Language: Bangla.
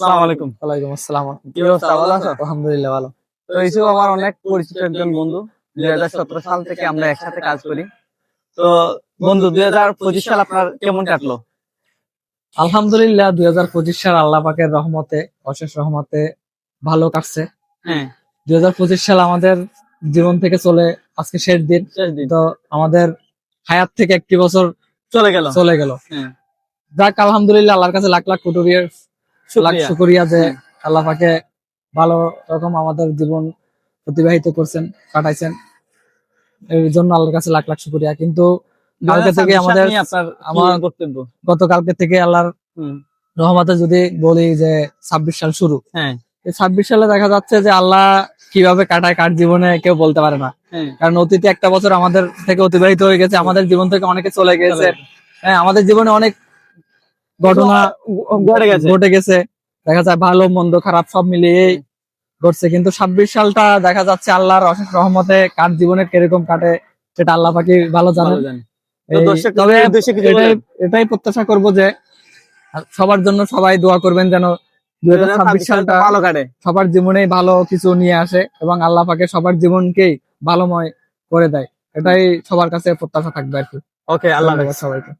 আসসালামু আলাইকুম। ওয়ালাইকুম আসসালাম। কি অবস্থা? ভালো আছো? আলহামদুলিল্লাহ ভালো। তো ইসু আমার অনেক পরিচিত একজন বন্ধু দুই হাজার সতেরো সাল থেকে আমরা একসাথে কাজ করি। তো বন্ধু দুই হাজার পঁচিশ সাল আপনার কেমন কাটলো? আলহামদুলিল্লাহ দুই হাজার পঁচিশ সাল আল্লাহ পাকের রহমতে অশেষ রহমতে ভালো কাটছে। হ্যাঁ। দুই হাজার পঁচিশ সাল আমাদের জীবন থেকে চলে আজকে শেষ দিন। শেষ দিন। তো আমাদের হায়াত থেকে একটি বছর চলে গেল। চলে গেল। হ্যাঁ। যাক আলহামদুলিল্লাহ আল্লাহর কাছে লাখ লাখ কোটি লাখ শুকরিয়া। শুকরিয়া যে। আল্লাহ পাকে ভালো রকম আমাদের জীবন অতিবাহিত করছেন কাটাইছেন। এর জন্য আল্লাহর কাছে লাখ লাখ শুকরিয়া। কিন্তু কালকে থেকে আমাদের আমার গতকালকে থেকে আল্লাহর রহমতে যদি বলি যে ছাব্বিশ সাল শুরু হ্যাঁ। এই ছাব্বিশ সালে দেখা যাচ্ছে যে আল্লাহ কীভাবে কাটায় কার জীবনে কেউ বলতে পারে না। হ্যাঁ। কারণ অতীতে একটা বছর আমাদের থেকে অতিবাহিত হয়ে গেছে আমাদের জীবন থেকে অনেকে চলে গেছে। হ্যাঁ আমাদের জীবনে অনেক ঘটনা ঘটে গেছে। দেখা যায় ভালো মন্দ খারাপ সব মিলিয়ে ঘটছে। কিন্তু ছাব্বিশ সালটা দেখা যাচ্ছে আল্লাহর অশেষ রহমতে কার জীবনে কীরকম কাটে সেটা আল্লাহ পাকি ভালো জানেন। জানি। তবে এটাই প্রত্যাশা করব যে সবার জন্য সবাই দোয়া করবেন যেন দুই হাজার ছাব্বিশ সালটা ভালো কাটে। সবার জীবনে ভালো কিছু নিয়ে আসে এবং আল্লাহ পাকে সবার জীবনকেই ভালোময় করে দেয়। এটাই সবার কাছে প্রত্যাশা থাকবে আর কি। ওকে আল্লাহ। সবাইকে।